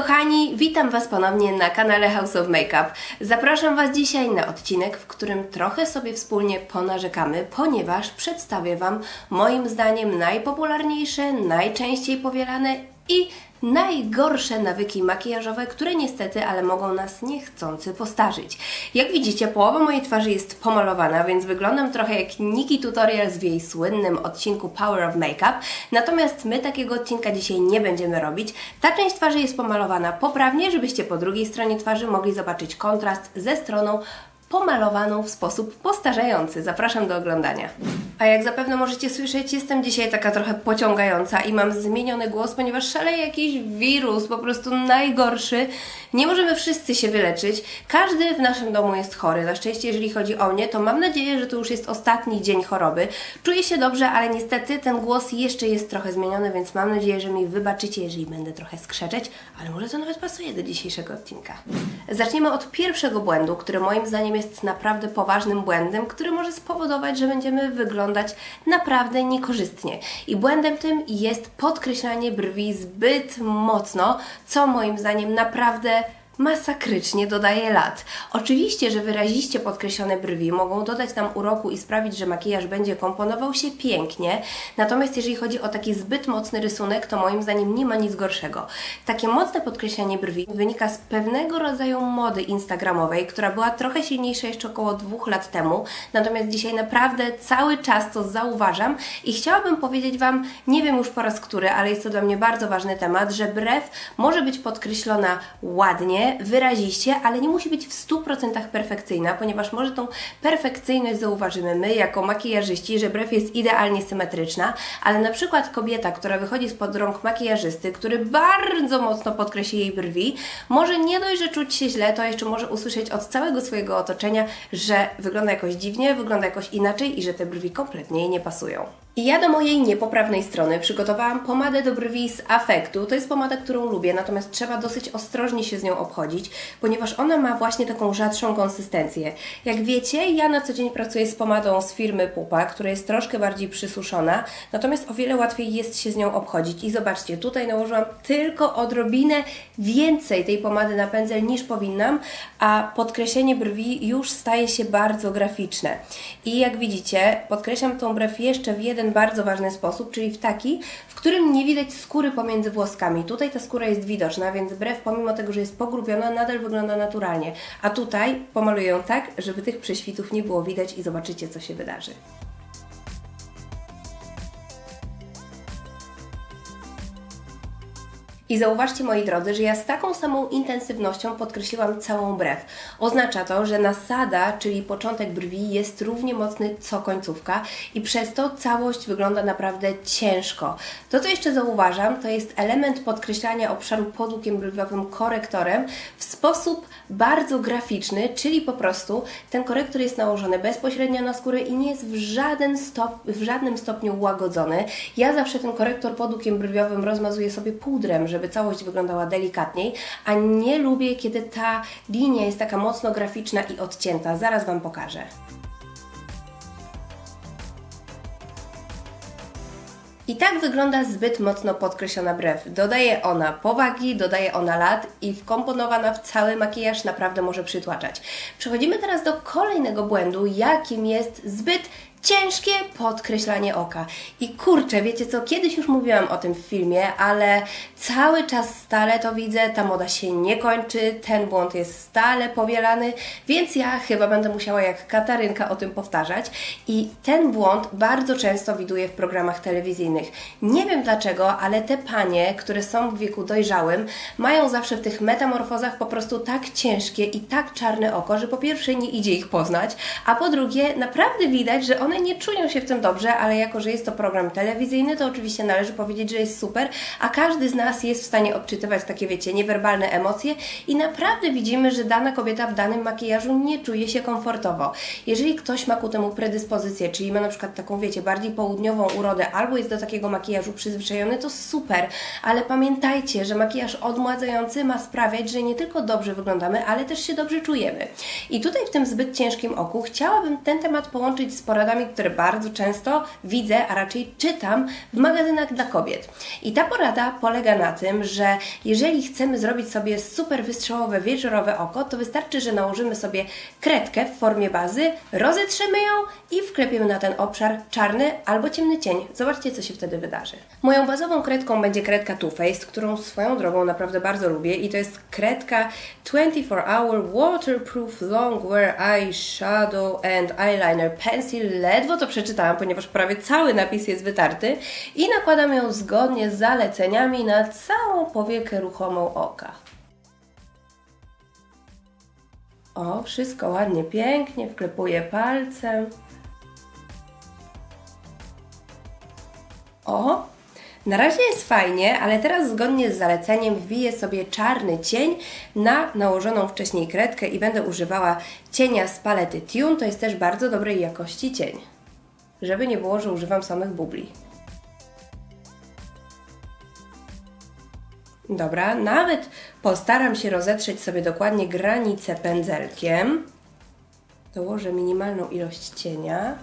kochani, witam Was ponownie na kanale House of Makeup. Zapraszam Was dzisiaj na odcinek, w którym trochę sobie wspólnie ponarzekamy, ponieważ przedstawię Wam moim zdaniem najpopularniejsze, najczęściej powielane i najgorsze nawyki makijażowe, które niestety, ale mogą nas niechcący postarzyć. Jak widzicie, połowa mojej twarzy jest pomalowana, więc wyglądam trochę jak Nikki Tutorials w jej słynnym odcinku Power of Makeup. Natomiast my takiego odcinka dzisiaj nie będziemy robić. Ta część twarzy jest pomalowana poprawnie, żebyście po drugiej stronie twarzy mogli zobaczyć kontrast ze stroną pomalowaną w sposób postarzający. Zapraszam do oglądania. A jak zapewne możecie słyszeć, jestem dzisiaj taka trochę pociągająca i mam zmieniony głos, ponieważ szaleje jakiś wirus, po prostu najgorszy. Nie możemy wszyscy się wyleczyć. Każdy w naszym domu jest chory. Na szczęście, jeżeli chodzi o mnie, to mam nadzieję, że to już jest ostatni dzień choroby. Czuję się dobrze, ale niestety ten głos jeszcze jest trochę zmieniony, więc mam nadzieję, że mi wybaczycie, jeżeli będę trochę skrzeczeć, ale może to nawet pasuje do dzisiejszego odcinka. Zaczniemy od pierwszego błędu, który moim zdaniem jest naprawdę poważnym błędem, który może spowodować, że będziemy wyglądać naprawdę niekorzystnie. I błędem tym jest podkreślanie brwi zbyt mocno, co moim zdaniem naprawdę masakrycznie dodaje lat. Oczywiście, że wyraziście podkreślone brwi mogą dodać nam uroku i sprawić, że makijaż będzie komponował się pięknie, natomiast jeżeli chodzi o taki zbyt mocny rysunek, to moim zdaniem nie ma nic gorszego. Takie mocne podkreślanie brwi wynika z pewnego rodzaju mody instagramowej, która była trochę silniejsza jeszcze około dwóch lat temu, natomiast dzisiaj naprawdę cały czas to zauważam i chciałabym powiedzieć Wam, nie wiem już po raz który, ale jest to dla mnie bardzo ważny temat, że brew może być podkreślona ładnie, wyraziście, ale nie musi być w 100% perfekcyjna, ponieważ może tą perfekcyjność zauważymy my jako makijażyści, że brew jest idealnie symetryczna, ale na przykład kobieta, która wychodzi spod rąk makijażysty, który bardzo mocno podkreśli jej brwi, może nie dość, że czuć się źle, to jeszcze może usłyszeć od całego swojego otoczenia, że wygląda jakoś dziwnie, wygląda jakoś inaczej i że te brwi kompletnie jej nie pasują. I ja do mojej niepoprawnej strony przygotowałam pomadę do brwi z afektu. To jest pomada, którą lubię, natomiast trzeba dosyć ostrożnie się z nią obchodzić, ponieważ ona ma właśnie taką rzadszą konsystencję. Jak wiecie, ja na co dzień pracuję z pomadą z firmy Pupa, która jest troszkę bardziej przysuszona, natomiast o wiele łatwiej jest się z nią obchodzić. I zobaczcie, tutaj nałożyłam tylko odrobinę więcej tej pomady na pędzel niż powinnam, a podkreślenie brwi już staje się bardzo graficzne. I jak widzicie, podkreślam tą brew jeszcze w jeden bardzo ważny sposób, czyli w taki, w którym nie widać skóry pomiędzy włoskami. Tutaj ta skóra jest widoczna, więc brew pomimo tego, że jest pogrubiona, nadal wygląda naturalnie. A tutaj pomaluję ją tak, żeby tych prześwitów nie było widać i zobaczycie, co się wydarzy. I zauważcie, moi drodzy, że ja z taką samą intensywnością podkreśliłam całą brew. Oznacza to, że nasada, czyli początek brwi, jest równie mocny co końcówka i przez to całość wygląda naprawdę ciężko. To, co jeszcze zauważam, to jest element podkreślania obszaru pod łukiem brwiowym korektorem w sposób bardzo graficzny, czyli po prostu ten korektor jest nałożony bezpośrednio na skórę i nie jest w, żaden stop, w żadnym stopniu łagodzony. Ja zawsze ten korektor pod łukiem brwiowym rozmazuję sobie pudrem, żeby całość wyglądała delikatniej, a nie lubię, kiedy ta linia jest taka mocno graficzna i odcięta. Zaraz Wam pokażę. I tak wygląda zbyt mocno podkreślona brew. Dodaje ona powagi, dodaje ona lat i wkomponowana w cały makijaż naprawdę może przytłaczać. Przechodzimy teraz do kolejnego błędu, jakim jest zbyt ciężkie podkreślanie oka. I kurczę, wiecie co, kiedyś już mówiłam o tym w filmie, ale cały czas stale to widzę, ta moda się nie kończy, ten błąd jest stale powielany, więc ja chyba będę musiała jak Katarynka o tym powtarzać. I ten błąd bardzo często widuję w programach telewizyjnych. Nie wiem dlaczego, ale te panie, które są w wieku dojrzałym, mają zawsze w tych metamorfozach po prostu tak ciężkie i tak czarne oko, że po pierwsze nie idzie ich poznać, a po drugie naprawdę widać, że one nie czują się w tym dobrze, ale jako, że jest to program telewizyjny, to oczywiście należy powiedzieć, że jest super, a każdy z nas jest w stanie odczytywać takie, wiecie, niewerbalne emocje i naprawdę widzimy, że dana kobieta w danym makijażu nie czuje się komfortowo. Jeżeli ktoś ma ku temu predyspozycję, czyli ma na przykład taką, wiecie, bardziej południową urodę albo jest do takiego makijażu przyzwyczajony, to super, ale pamiętajcie, że makijaż odmładzający ma sprawiać, że nie tylko dobrze wyglądamy, ale też się dobrze czujemy. I tutaj w tym zbyt ciężkim oku chciałabym ten temat połączyć z poradami rzeczami, które bardzo często widzę, a raczej czytam w magazynach dla kobiet. I ta porada polega na tym, że jeżeli chcemy zrobić sobie super wystrzałowe wieczorowe oko, to wystarczy, że nałożymy sobie kredkę w formie bazy, rozetrzemy ją i wklepiemy na ten obszar czarny albo ciemny cień. Zobaczcie, co się wtedy wydarzy. Moją bazową kredką będzie kredka Too Faced, którą swoją drogą naprawdę bardzo lubię i to jest kredka 24 Hour Waterproof Longwear Eyeshadow and Eyeliner Pencil. Ledwo to przeczytałam, ponieważ prawie cały napis jest wytarty i nakładam ją zgodnie z zaleceniami na całą powiekę ruchomą oka. O, wszystko ładnie, pięknie, wklepuję palcem. O, na razie jest fajnie, ale teraz zgodnie z zaleceniem wbiję sobie czarny cień na nałożoną wcześniej kredkę i będę używała cienia z palety Tune. To jest też bardzo dobrej jakości cień. Żeby nie było, że używam samych bubli. Dobra, nawet postaram się rozetrzeć sobie dokładnie granicę pędzelkiem. Dołożę minimalną ilość cienia.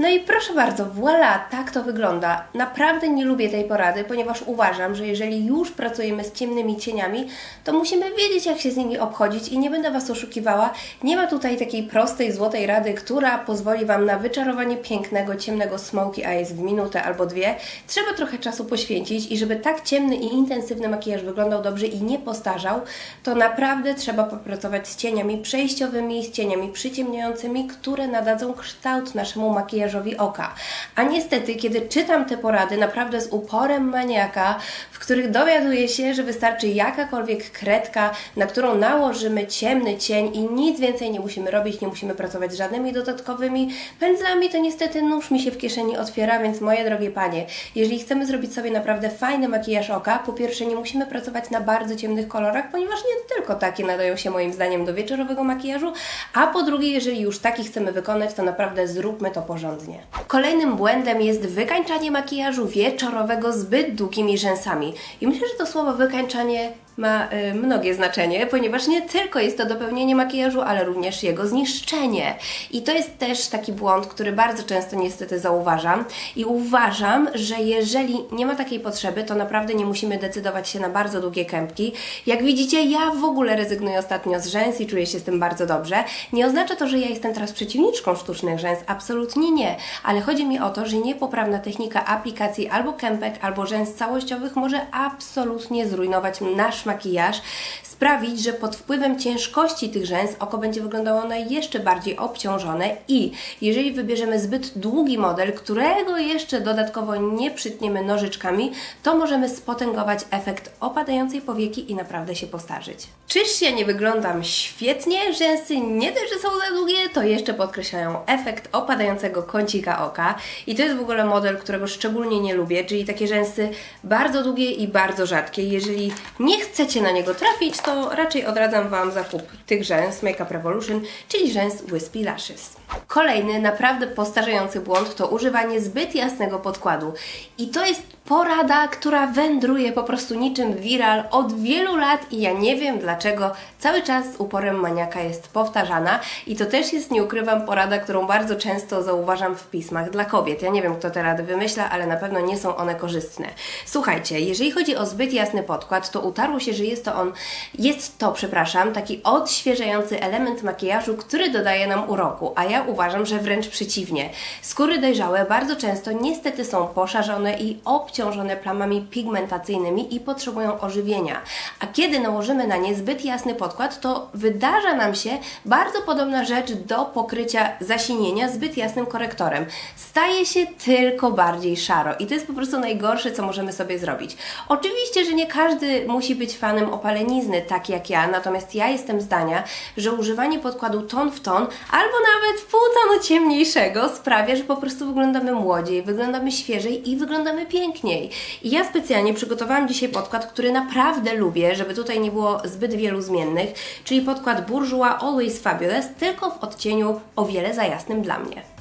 No i proszę bardzo, voilà, tak to wygląda. Naprawdę nie lubię tej porady, ponieważ uważam, że jeżeli już pracujemy z ciemnymi cieniami, to musimy wiedzieć, jak się z nimi obchodzić i nie będę Was oszukiwała. Nie ma tutaj takiej prostej, złotej rady, która pozwoli Wam na wyczarowanie pięknego, ciemnego smoky eyes w minutę albo dwie. Trzeba trochę czasu poświęcić i żeby tak ciemny i intensywny makijaż wyglądał dobrze i nie postarzał, to naprawdę trzeba popracować z cieniami przejściowymi, z cieniami przyciemniającymi, które nadadzą kształt naszemu makijażowi oka. A niestety, kiedy czytam te porady naprawdę z uporem maniaka, w których dowiaduję się, że wystarczy jakakolwiek kredka, na którą nałożymy ciemny cień i nic więcej nie musimy robić, nie musimy pracować z żadnymi dodatkowymi pędzlami, to niestety nóż mi się w kieszeni otwiera, więc moje drogie panie, jeżeli chcemy zrobić sobie naprawdę fajny makijaż oka, po pierwsze nie musimy pracować na bardzo ciemnych kolorach, ponieważ nie tylko takie nadają się moim zdaniem do wieczorowego makijażu, a po drugie, jeżeli już taki chcemy wykonać, to naprawdę zróbmy to porządnie. Kolejnym błędem jest wykańczanie makijażu wieczorowego zbyt długimi rzęsami. I myślę, że to słowo wykańczanie ma y, mnogie znaczenie, ponieważ nie tylko jest to dopełnienie makijażu, ale również jego zniszczenie. I to jest też taki błąd, który bardzo często niestety zauważam. I uważam, że jeżeli nie ma takiej potrzeby, to naprawdę nie musimy decydować się na bardzo długie kępki. Jak widzicie, ja w ogóle rezygnuję ostatnio z rzęs i czuję się z tym bardzo dobrze. Nie oznacza to, że ja jestem teraz przeciwniczką sztucznych rzęs, absolutnie nie, ale chodzi mi o to, że niepoprawna technika aplikacji albo kępek, albo rzęs całościowych może absolutnie zrujnować nasz makijaż, sprawić, że pod wpływem ciężkości tych rzęs oko będzie wyglądało na jeszcze bardziej obciążone i jeżeli wybierzemy zbyt długi model, którego jeszcze dodatkowo nie przytniemy nożyczkami, to możemy spotęgować efekt opadającej powieki i naprawdę się postarzyć. Czyż ja nie wyglądam świetnie? Rzęsy nie dość, że są za długie, to jeszcze podkreślają efekt opadającego kącika oka i to jest w ogóle model, którego szczególnie nie lubię, czyli takie rzęsy bardzo długie i bardzo rzadkie. Jeżeli nie chcecie na niego trafić, to raczej odradzam Wam zakup tych rzęs Makeup Revolution, czyli rzęs Wispy Lashes. Kolejny naprawdę postarzający błąd to używanie zbyt jasnego podkładu. I to jest porada, która wędruje po prostu niczym viral od wielu lat i ja nie wiem dlaczego cały czas z uporem maniaka jest powtarzana i to też jest, nie ukrywam, porada, którą bardzo często zauważam w pismach dla kobiet. Ja nie wiem, kto te rady wymyśla, ale na pewno nie są one korzystne. Słuchajcie, jeżeli chodzi o zbyt jasny podkład, to utarło się, że jest to on, jest to, przepraszam, taki odświeżający element makijażu, który dodaje nam uroku, a ja uważam, że wręcz przeciwnie. Skóry dojrzałe bardzo często niestety są poszarzone i obciążone plamami pigmentacyjnymi i potrzebują ożywienia. A kiedy nałożymy na nie zbyt jasny podkład, to wydarza nam się bardzo podobna rzecz do pokrycia zasinienia zbyt jasnym korektorem. Staje się tylko bardziej szaro i to jest po prostu najgorsze, co możemy sobie zrobić. Oczywiście, że nie każdy musi być fanem opalenizny, tak jak ja, natomiast ja jestem zdania, że używanie podkładu ton w ton albo nawet pół tonu ciemniejszego sprawia, że po prostu wyglądamy młodziej, wyglądamy świeżej i wyglądamy I ja specjalnie przygotowałam dzisiaj podkład, który naprawdę lubię, żeby tutaj nie było zbyt wielu zmiennych, czyli podkład Bourjois Always Fabulous, tylko w odcieniu o wiele za jasnym dla mnie.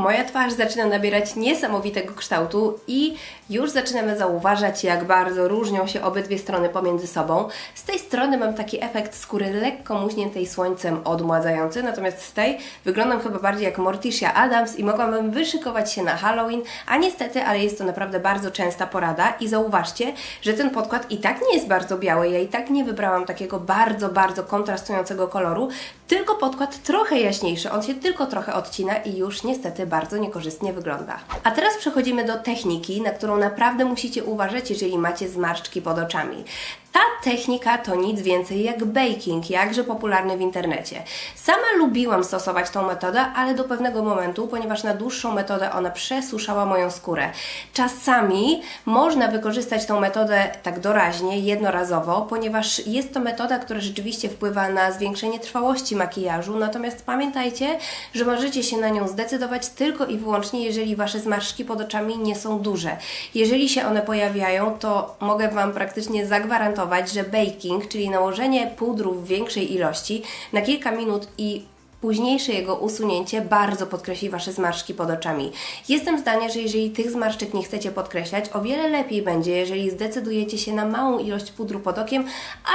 Moja twarz zaczyna nabierać niesamowitego kształtu i już zaczynamy zauważać, jak bardzo różnią się obydwie strony pomiędzy sobą. Z tej strony mam taki efekt skóry lekko muśniętej słońcem odmładzający, natomiast z tej wyglądam chyba bardziej jak Morticia Adams i mogłabym wyszykować się na Halloween, a niestety, ale jest to naprawdę bardzo częsta porada i zauważcie, że ten podkład i tak nie jest bardzo biały, ja i tak nie wybrałam takiego bardzo, bardzo kontrastującego koloru, tylko podkład trochę jaśniejszy, on się tylko trochę odcina i już niestety bardzo niekorzystnie wygląda. A teraz przechodzimy do techniki, na którą naprawdę musicie uważać, jeżeli macie zmarszczki pod oczami. Ta technika to nic więcej jak baking, jakże popularny w internecie. Sama lubiłam stosować tą metodę, ale do pewnego momentu, ponieważ na dłuższą metodę ona przesuszała moją skórę. Czasami można wykorzystać tą metodę tak doraźnie, jednorazowo, ponieważ jest to metoda, która rzeczywiście wpływa na zwiększenie trwałości makijażu, natomiast pamiętajcie, że możecie się na nią zdecydować tylko i wyłącznie, jeżeli Wasze zmarszczki pod oczami nie są duże. Jeżeli się one pojawiają, to mogę Wam praktycznie zagwarantować, że baking, czyli nałożenie pudru w większej ilości na kilka minut i późniejsze jego usunięcie bardzo podkreśli Wasze zmarszczki pod oczami. Jestem zdania, że jeżeli tych zmarszczek nie chcecie podkreślać, o wiele lepiej będzie, jeżeli zdecydujecie się na małą ilość pudru pod okiem,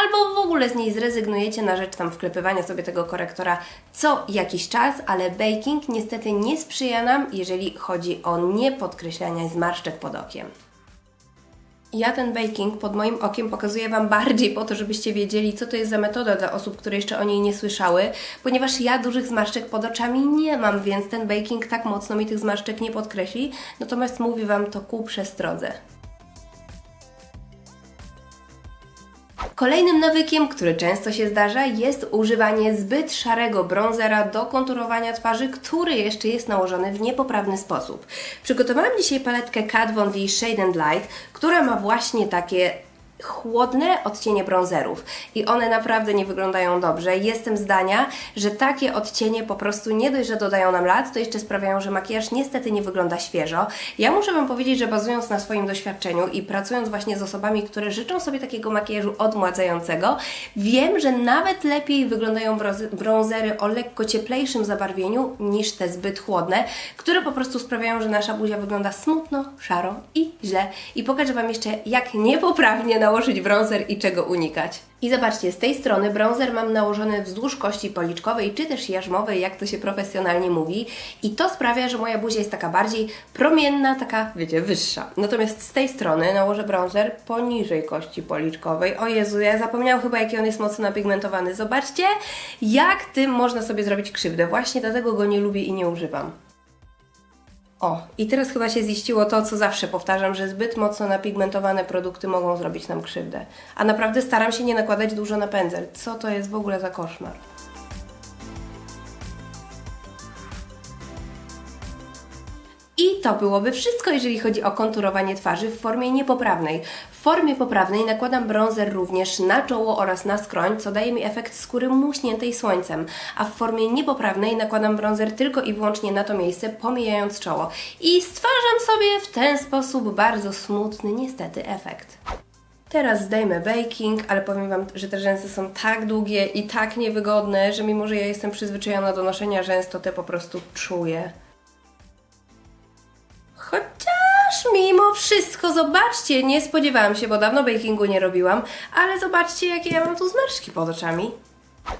albo w ogóle z niej zrezygnujecie na rzecz tam wklepywania sobie tego korektora co jakiś czas, ale baking niestety nie sprzyja nam, jeżeli chodzi o niepodkreślanie zmarszczek pod okiem. Ja ten baking pod moim okiem pokazuję Wam bardziej po to, żebyście wiedzieli, co to jest za metoda dla osób, które jeszcze o niej nie słyszały, ponieważ ja dużych zmarszczek pod oczami nie mam, więc ten baking tak mocno mi tych zmarszczek nie podkreśli, natomiast mówi Wam to ku przestrodze. Kolejnym nawykiem, który często się zdarza, jest używanie zbyt szarego bronzera do konturowania twarzy, który jeszcze jest nałożony w niepoprawny sposób. Przygotowałam dzisiaj paletkę Kat Von D Shade and Light, która ma właśnie takie chłodne odcienie bronzerów i one naprawdę nie wyglądają dobrze. Jestem zdania, że takie odcienie po prostu nie dość, że dodają nam lat, to jeszcze sprawiają, że makijaż niestety nie wygląda świeżo. Ja muszę Wam powiedzieć, że bazując na swoim doświadczeniu i pracując właśnie z osobami, które życzą sobie takiego makijażu odmładzającego, wiem, że nawet lepiej wyglądają bronzery o lekko cieplejszym zabarwieniu niż te zbyt chłodne, które po prostu sprawiają, że nasza buzia wygląda smutno, szaro i źle. I pokażę Wam jeszcze, jak niepoprawnie nałożyć bronzer i czego unikać. I zobaczcie, z tej strony bronzer mam nałożony wzdłuż kości policzkowej, czy też jarzmowej, jak to się profesjonalnie mówi. I to sprawia, że moja buzia jest taka bardziej promienna, taka, wiecie, wyższa. Natomiast z tej strony nałożę bronzer poniżej kości policzkowej. O Jezu, ja zapomniałam chyba, jaki on jest mocno napigmentowany. Zobaczcie, jak tym można sobie zrobić krzywdę. Właśnie dlatego go nie lubię i nie używam. O, i teraz chyba się ziściło to, co zawsze powtarzam, że zbyt mocno napigmentowane produkty mogą zrobić nam krzywdę. A naprawdę staram się nie nakładać dużo na pędzel. Co to jest w ogóle za koszmar? To byłoby wszystko, jeżeli chodzi o konturowanie twarzy w formie niepoprawnej. W formie poprawnej nakładam bronzer również na czoło oraz na skroń, co daje mi efekt skóry muśniętej słońcem, a w formie niepoprawnej nakładam bronzer tylko i wyłącznie na to miejsce, pomijając czoło. I stwarzam sobie w ten sposób bardzo smutny, niestety, efekt. Teraz zdejmę baking, ale powiem Wam, że te rzęsy są tak długie i tak niewygodne, że mimo, że ja jestem przyzwyczajona do noszenia rzęs, to te po prostu czuję. Chociaż mimo wszystko, zobaczcie, nie spodziewałam się, bo dawno bakingu nie robiłam, ale zobaczcie, jakie ja mam tu zmarszczki pod oczami.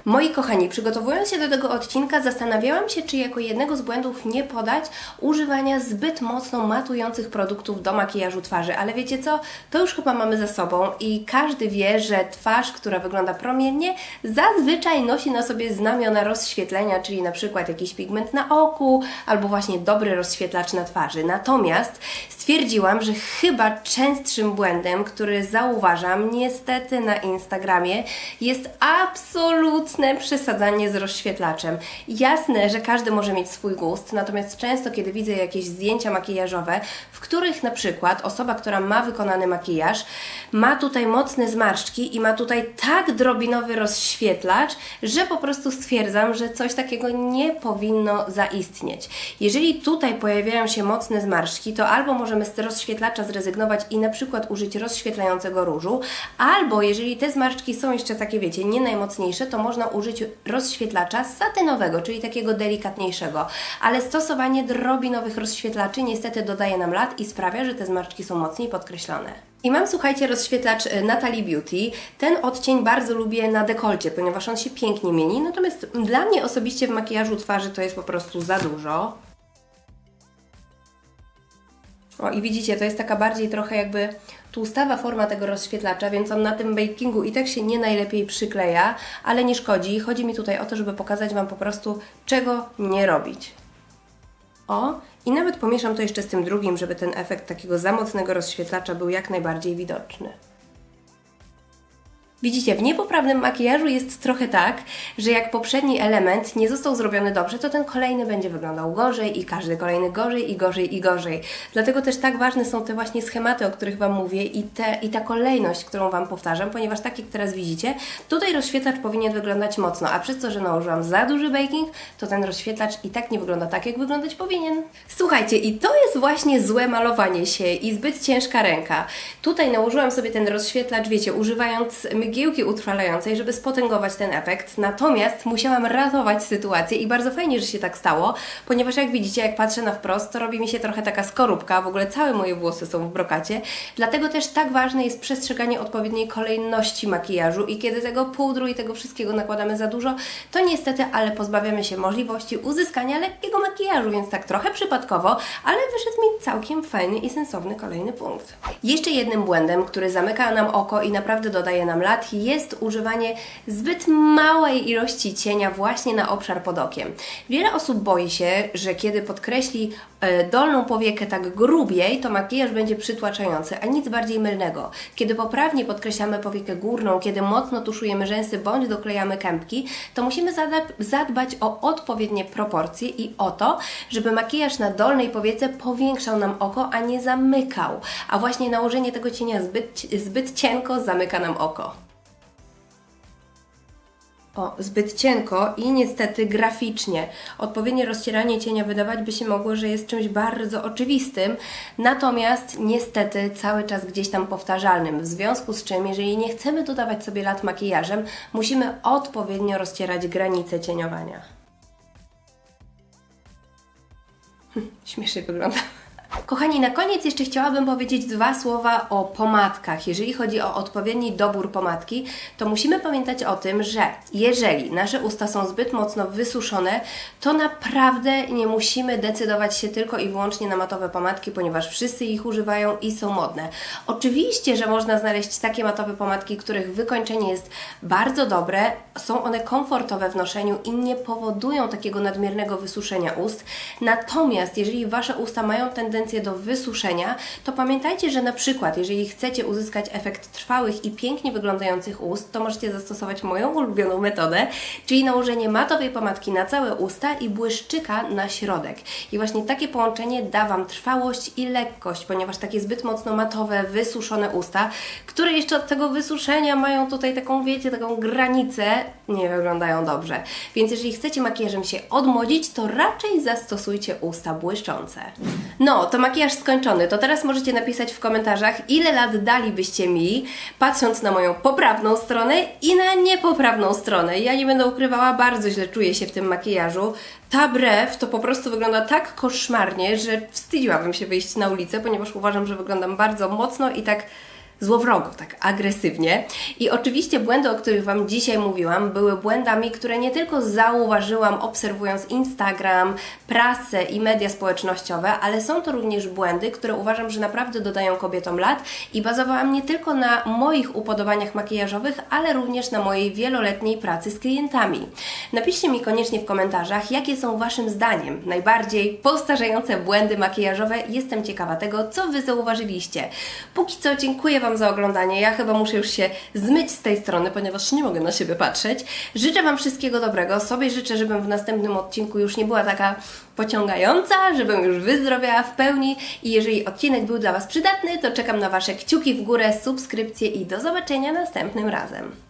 Moi kochani, przygotowując się do tego odcinka, zastanawiałam się, czy jako jednego z błędów nie podać używania zbyt mocno matujących produktów do makijażu twarzy, ale wiecie co? To już chyba mamy za sobą i każdy wie, że twarz, która wygląda promiennie, zazwyczaj nosi na sobie znamiona rozświetlenia, czyli na przykład jakiś pigment na oku albo właśnie dobry rozświetlacz na twarzy. Natomiast stwierdziłam, że chyba częstszym błędem, który zauważam niestety na Instagramie, jest absolutnie absolutne przesadzanie z rozświetlaczem. Jasne, że każdy może mieć swój gust, natomiast często, kiedy widzę jakieś zdjęcia makijażowe, w których na przykład osoba, która ma wykonany makijaż, ma tutaj mocne zmarszczki i ma tutaj tak drobinowy rozświetlacz, że po prostu stwierdzam, że coś takiego nie powinno zaistnieć. Jeżeli tutaj pojawiają się mocne zmarszczki, to albo może zamiast rozświetlacza zrezygnować i na przykład użyć rozświetlającego różu, albo jeżeli te zmarszczki są jeszcze takie, wiecie, nie najmocniejsze, to można użyć rozświetlacza satynowego, czyli takiego delikatniejszego, ale stosowanie drobinowych rozświetlaczy niestety dodaje nam lat i sprawia, że te zmarszczki są mocniej podkreślone. I mam, słuchajcie, rozświetlacz e, Natalie Beauty. Ten odcień bardzo lubię na dekolcie, ponieważ on się pięknie mieni, natomiast dla mnie osobiście w makijażu twarzy to jest po prostu za dużo. O i widzicie, to jest taka bardziej trochę jakby tłustawa forma tego rozświetlacza, więc on na tym bakingu i tak się nie najlepiej przykleja, ale nie szkodzi. Chodzi mi tutaj o to, żeby pokazać Wam po prostu, czego nie robić. O, i nawet pomieszam to jeszcze z tym drugim, żeby ten efekt takiego za mocnego rozświetlacza był jak najbardziej widoczny. Widzicie, w niepoprawnym makijażu jest trochę tak, że jak poprzedni element nie został zrobiony dobrze, to ten kolejny będzie wyglądał gorzej i każdy kolejny gorzej i gorzej i gorzej. Dlatego też tak ważne są te właśnie schematy, o których Wam mówię i, te, i ta kolejność, którą Wam powtarzam, ponieważ tak jak teraz widzicie, tutaj rozświetlacz powinien wyglądać mocno, a przez to, że nałożyłam za duży baking, to ten rozświetlacz i tak nie wygląda tak, jak wyglądać powinien. Słuchajcie, i to jest właśnie złe malowanie się i zbyt ciężka ręka. Tutaj nałożyłam sobie ten rozświetlacz, wiecie, używając mgiełki utrwalającej, żeby spotęgować ten efekt. Natomiast musiałam ratować sytuację i bardzo fajnie, że się tak stało, ponieważ jak widzicie, jak patrzę na wprost, to robi mi się trochę taka skorupka, w ogóle całe moje włosy są w brokacie. Dlatego też tak ważne jest przestrzeganie odpowiedniej kolejności makijażu i kiedy tego pudru i tego wszystkiego nakładamy za dużo, to niestety, ale pozbawiamy się możliwości uzyskania lekkiego makijażu, więc tak trochę przypadkowo, ale wyszedł mi całkiem fajny i sensowny kolejny punkt. Jeszcze jednym błędem, który zamyka nam oko i naprawdę dodaje nam lat, jest używanie zbyt małej ilości cienia właśnie na obszar pod okiem. Wiele osób boi się, że kiedy podkreśli e, dolną powiekę tak grubiej, to makijaż będzie przytłaczający, a nic bardziej mylnego. Kiedy poprawnie podkreślamy powiekę górną, kiedy mocno tuszujemy rzęsy bądź doklejamy kępki, to musimy zadbać o odpowiednie proporcje i o to, żeby makijaż na dolnej powiece powiększał nam oko, a nie zamykał. A właśnie nałożenie tego cienia zbyt, zbyt cienko zamyka nam oko. O, zbyt cienko i niestety graficznie. Odpowiednie rozcieranie cienia wydawać by się mogło, że jest czymś bardzo oczywistym, natomiast niestety cały czas gdzieś tam powtarzalnym. W związku z czym, jeżeli nie chcemy dodawać sobie lat makijażem, musimy odpowiednio rozcierać granice cieniowania. Hm, Śmiesznie wygląda. Kochani, na koniec jeszcze chciałabym powiedzieć dwa słowa o pomadkach. Jeżeli chodzi o odpowiedni dobór pomadki, to musimy pamiętać o tym, że jeżeli nasze usta są zbyt mocno wysuszone, to naprawdę nie musimy decydować się tylko i wyłącznie na matowe pomadki, ponieważ wszyscy ich używają i są modne. Oczywiście, że można znaleźć takie matowe pomadki, których wykończenie jest bardzo dobre, są one komfortowe w noszeniu i nie powodują takiego nadmiernego wysuszenia ust. Natomiast jeżeli Wasze usta mają tendencję do wysuszenia, to pamiętajcie, że na przykład, jeżeli chcecie uzyskać efekt trwałych i pięknie wyglądających ust, to możecie zastosować moją ulubioną metodę, czyli nałożenie matowej pomadki na całe usta i błyszczyka na środek. I właśnie takie połączenie da Wam trwałość i lekkość, ponieważ takie zbyt mocno matowe, wysuszone usta, które jeszcze od tego wysuszenia mają tutaj taką, wiecie, taką granicę, nie wyglądają dobrze. Więc jeżeli chcecie makijażem się odmłodzić, to raczej zastosujcie usta błyszczące. No, to makijaż skończony. To teraz możecie napisać w komentarzach, ile lat dalibyście mi, patrząc na moją poprawną stronę i na niepoprawną stronę. Ja nie będę ukrywała, bardzo źle czuję się w tym makijażu. Ta brew to po prostu wygląda tak koszmarnie, że wstydziłabym się wyjść na ulicę, ponieważ uważam, że wyglądam bardzo mocno i tak złowrogo, tak agresywnie. I oczywiście błędy, o których Wam dzisiaj mówiłam, były błędami, które nie tylko zauważyłam obserwując Instagram, prasę i media społecznościowe, ale są to również błędy, które uważam, że naprawdę dodają kobietom lat i bazowałam nie tylko na moich upodobaniach makijażowych, ale również na mojej wieloletniej pracy z klientami. Napiszcie mi koniecznie w komentarzach, jakie są Waszym zdaniem najbardziej powtarzające błędy makijażowe. Jestem ciekawa tego, co Wy zauważyliście. Póki co dziękuję Wam za oglądanie. Ja chyba muszę już się zmyć z tej strony, ponieważ nie mogę na siebie patrzeć. Życzę Wam wszystkiego dobrego. Sobie życzę, żebym w następnym odcinku już nie była taka pociągająca, żebym już wyzdrowiała w pełni i jeżeli odcinek był dla Was przydatny, to czekam na Wasze kciuki w górę, subskrypcje i do zobaczenia następnym razem.